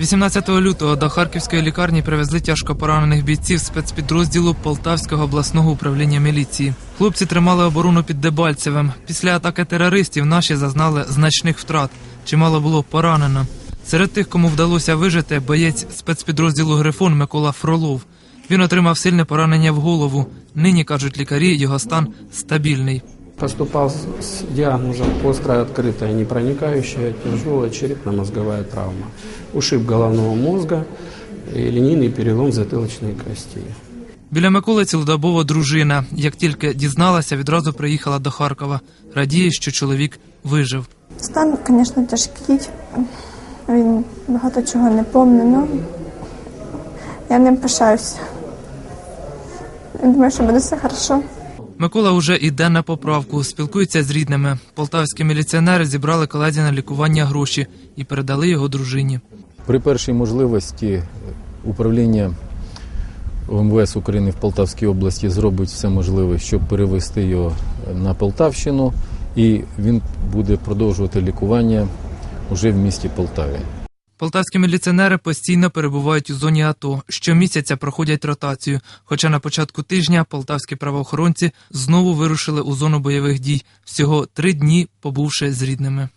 18 лютого до Харківської лікарні привезли тяжко поранених бійців спецпідрозділу Полтавського обласного управління міліції. Хлопці тримали оборону під Дебальцевим. Після атаки терористів наші зазнали значних втрат. Чимало було поранено. Серед тих, кому вдалося вижити, боєць спецпідрозділу Грифон Микола Фролов. Він отримав сильне поранення в голову. Нині кажуть лікарі, його стан стабільний. Поступал с с диагнозом острая открытая непроникающая тяжелая черепно-мозговая травма, ушиб головного мозга и линейный перелом затылочной кости. Біля Миколи цілодобово дружина. Як тільки дізналася, відразу приїхала до Харкова. Радіє, що чоловік вижив. Стан, звісно, тяжкий. Він багато чого не пам'ятає, але я ним пишаюся. Я думаю, що буде все хорошо. Микола уже йде на поправку, спілкується з рідними. Полтавські міліціонери зібрали колезі на лікування гроші і передали його дружині. При першій можливості е, управління ОМВС України в Полтавській області зробить все можливе, щоб перевести його на Полтавщину, і він буде продовжувати лікування уже в місті Полтаві. Полтавські міліціонери постійно перебувають у зоні АТО. Щомісяця проходять ротацію. Хоча на початку тижня полтавські правоохоронці знову вирушили у зону бойових дій, всього три дні побувши з рідними.